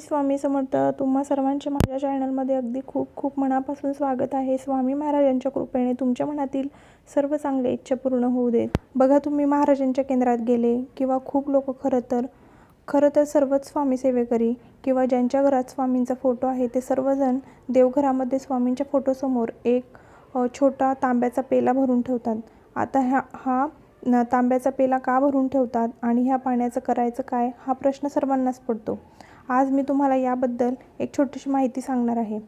स्वामी समर्थ तुम्हा सर्वांचे माझ्या चॅनलमध्ये अगदी खूप खूप मनापासून स्वागत आहे. स्वामी महाराजांच्या कृपेने तुमच्या मनातील सर्व चांगले इच्छा पूर्ण होऊ देत. बघा तुम्ही महाराजांच्या केंद्रात गेले किंवा खूप लोक खरं तर खरं तर सर्वच स्वामी सेवेकरी किंवा ज्यांच्या घरात स्वामींचा फोटो आहे ते सर्वजण देवघरामध्ये स्वामींच्या फोटोसमोर एक छोटा तांब्याचा पेला भरून ठेवतात. आता ह्या हा न तांब्याचा पेला का भरून ठेवतात आणि ह्या पाण्याचं करायचं काय हा प्रश्न सर्वांनाच पडतो. आज मी तुम्हाला याबद्दल एक छोटीशी माहिती सांगणार आहे.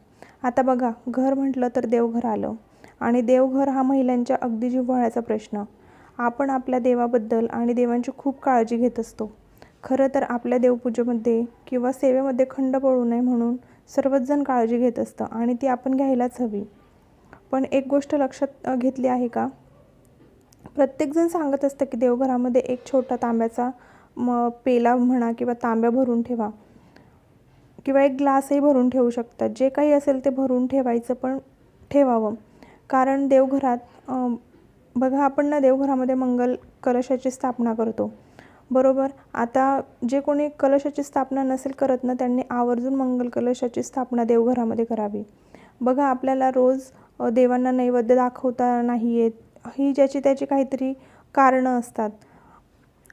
आता बघा घर म्हटलं तर देवघर आलं. आणि देवघर हा महिलांच्या अगदी जिव्हाळ्याचा प्रश्न. आपण आपल्या देवाबद्दल आणि देवांची खूप काळजी घेत असतो. खरं तर आपल्या देवपूजेमध्ये किंवा सेवेमध्ये खंड पडू नये म्हणून सर्वच जण काळजी घेत असतं आणि ती आपण घ्यायलाच हवी. पण एक गोष्ट लक्षात घेतली आहे का? प्रत्येकजण सांगत असतं की देवघरामध्ये एक छोटा तांब्याचा म पेला म्हणा किंवा तांब्या भरून ठेवा. किंवा एक ग्लासही भरून ठेवू शकतात जे काही असेल ते भरून ठेवायचं पण ठेवावं. कारण देवघरात बघा आपण ना देवघरामध्ये मंगल कलशाची स्थापना करतो. बरोबर? आता जे कोणी कलशाची स्थापना नसेल करत ना त्यांनी आवर्जून मंगल कलशाची स्थापना देवघरामध्ये करावी. बघा आपल्याला रोज देवांना नैवेद्य दाखवता नाही येत ही ज्याची त्याची काहीतरी कारणं असतात.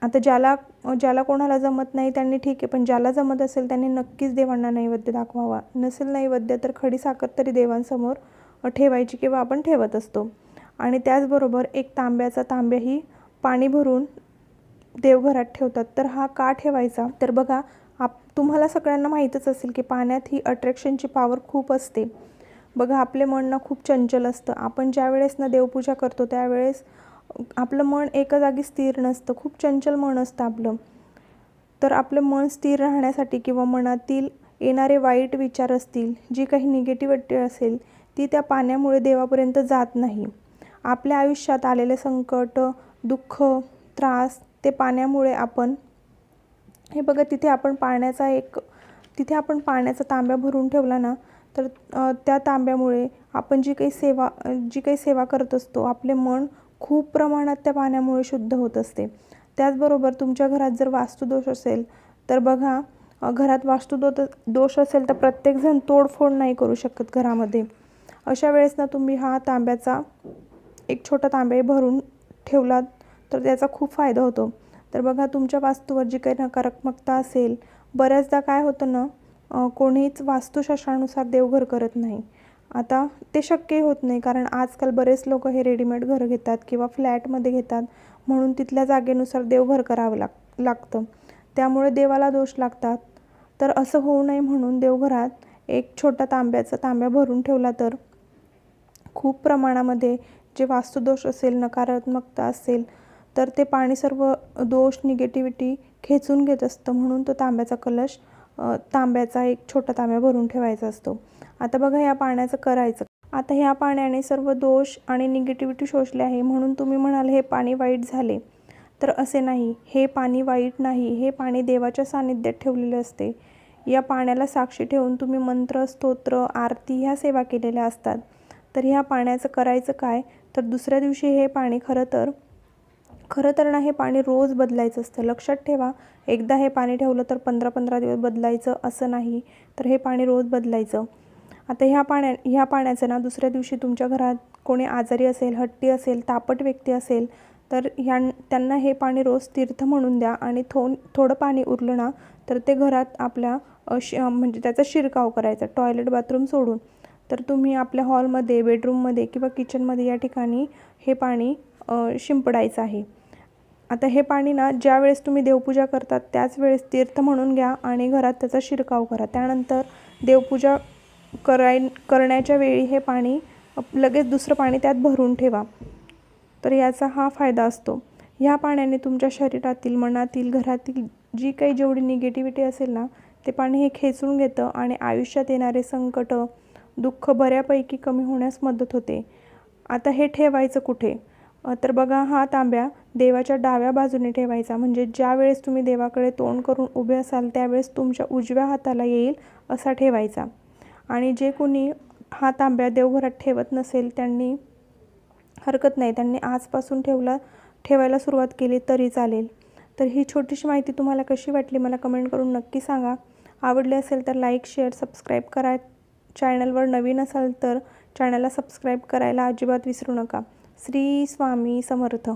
आता ज्याला ज्याला कोणाला जमत नाही त्यांनी ठीक आहे पण ज्याला जमत असेल त्यांनी नक्कीच देवांना नैवेद्य दाखवावा. नसेल नैवेद्य तर खडी साखर तरी देवांसमोर ठेवायची किंवा आपण ठेवत असतो. आणि त्याचबरोबर एक तांब्याचा तांब्याही पाणी भरून देवघरात ठेवतात. तर हा का ठेवायचा? तर बघा आप तुम्हाला सगळ्यांना माहीतच असेल की पाण्यात ही अट्रॅक्शनची पॉवर खूप असते. बघा आपले मन ना खूप चंचल असतं. आपण ज्या वेळेस ना देवपूजा करतो त्यावेळेस आपलं मन एका जागी स्थिर नसतं. खूप चंचल मन असतं आपलं. तर आपलं मन स्थिर राहण्यासाठी किंवा मनातील येणारे वाईट विचार असतील जी काही निगेटिव्हिटी असेल ती त्या पाण्यामुळे देवापर्यंत जात नाही. आपल्या आयुष्यात आलेले संकट दुःख त्रास ते पाण्यामुळे आपण हे बघा तिथे आपण पाण्याचा एक तिथे आपण पाण्याचा तांब्या भरून ठेवला ना तर त्या तांब्यामुळे आपण जी काही सेवा जी काही सेवा करत असतो आपले मन खूप प्रमाणात त्या पाण्यामुळे शुद्ध होत असते. त्याचबरोबर तुमच्या घरात जर वास्तुदोष असेल तर बघा घरात वास्तुदो दोष असेल तर प्रत्येकजण तोडफोड नाही करू शकत घरामध्ये. अशा वेळेस ना तुम्ही हा तांब्याचा एक छोटा तांबे भरून ठेवलात तर त्याचा खूप फायदा होतो. तर बघा तुमच्या वास्तूवर जी काही नकारात्मकता असेल बऱ्याचदा काय होतं ना कोणीच वास्तुशास्त्रानुसार देवघर करत नाही. आता ते शक्यही होत नाही कारण आजकाल बरेच लोक हे रेडीमेड घरं घेतात किंवा फ्लॅटमध्ये घेतात म्हणून तिथल्या जागेनुसार देवघर करावं लाग लागतं. त्यामुळे देवाला दोष लागतात. तर असं होऊ नये म्हणून देवघरात एक छोटा तांब्याचा तांब्या भरून ठेवला तर खूप प्रमाणामध्ये जे वास्तुदोष असेल नकारात्मकता असेल तर ते पाणी सर्व दोष निगेटिव्हिटी खेचून घेत असतं म्हणून तो तांब्याचा कलश तांब्याचा एक छोटा तांब्या भरून ठेवायचा असतो. आता बघा या पाण्याचं करायचं. आता ह्या पाण्याने सर्व दोष आणि निगेटिव्हिटी शोषले आहे म्हणून तुम्ही म्हणाल हे पाणी वाईट झाले. तर असे नाही. हे पाणी वाईट नाही. हे पाणी देवाच्या सानिध्यात ठेवलेले असते. या पाण्याला साक्षी ठेवून तुम्ही मंत्र स्तोत्र आरती ह्या सेवा केलेल्या असतात. तर ह्या पाण्याचं करायचं काय? तर दुसऱ्या दिवशी हे पाणी खरं तर खरं तर ना हे पाणी रोज बदलायचं असतं. लक्षात ठेवा एकदा हे पाणी ठेवलं तर पंधरा पंधरा दिवस बदलायचं असं नाही तर हे पाणी रोज बदलायचं. आता ह्या पाण्या ह्या पाण्याचं ना दुसऱ्या दिवशी तुमच्या घरात कोणी आजारी असेल हट्टी असेल तापट व्यक्ती असेल तर ह्या त्यांना हे पाणी रोज तीर्थ म्हणून द्या आणि थो थोडं पाणी उरलं ना तर ते घरात आपल्या श म्हणजे त्याचा शिरकाव करायचा टॉयलेट बाथरूम सोडून. तर तुम्ही आपल्या हॉलमध्ये बेडरूममध्ये किंवा किचनमध्ये या ठिकाणी हे पाणी शिंपडायचं आहे. आता हे पाणी ना ज्या वेळेस तुम्ही देवपूजा करतात त्याच वेळेस तीर्थ म्हणून घ्या आणि घरात त्याचा शिरकाव करा. त्यानंतर देवपूजा कराय करण्याच्या वेळी हे पाणी लगेच दुसरं पाणी त्यात भरून ठेवा. तर याचा हा फायदा असतो. ह्या पाण्याने तुमच्या शरीरातील मनातील घरातील जी काही जेवढी निगेटिव्हिटी असेल ना ते पाणी हे खेचून घेतं आणि आयुष्यात येणारे संकट दुःख बऱ्यापैकी कमी होण्यास मदत होते. आता हे ठेवायचं कुठे? तर बघा हा तांब्या देवाच्या डाव्या बाजूने ठेवायचा. म्हणजे ज्या वेळेस तुम्ही देवाकडे तोंड करून उभे असाल त्यावेळेस तुमच्या उजव्या हाताला येईल असा ठेवायचा. आणि जे कोणी हा तांब्या देवघरात ठेवत नसेल त्यांनी हरकत नाही. त्यांनी आजपासून ठेवला ठेवायला सुरुवात केली तरी चालेल. तर ही छोटीशी माहिती तुम्हाला कशी वाटली मला कमेंट करून नक्की सांगा. आवडले असेल तर लाईक शेअर सबस्क्राईब करा. चॅनलवर नवीन असाल तर चॅनलला सबस्क्राईब करायला अजिबात विसरू नका. श्री स्वामी समर्थ.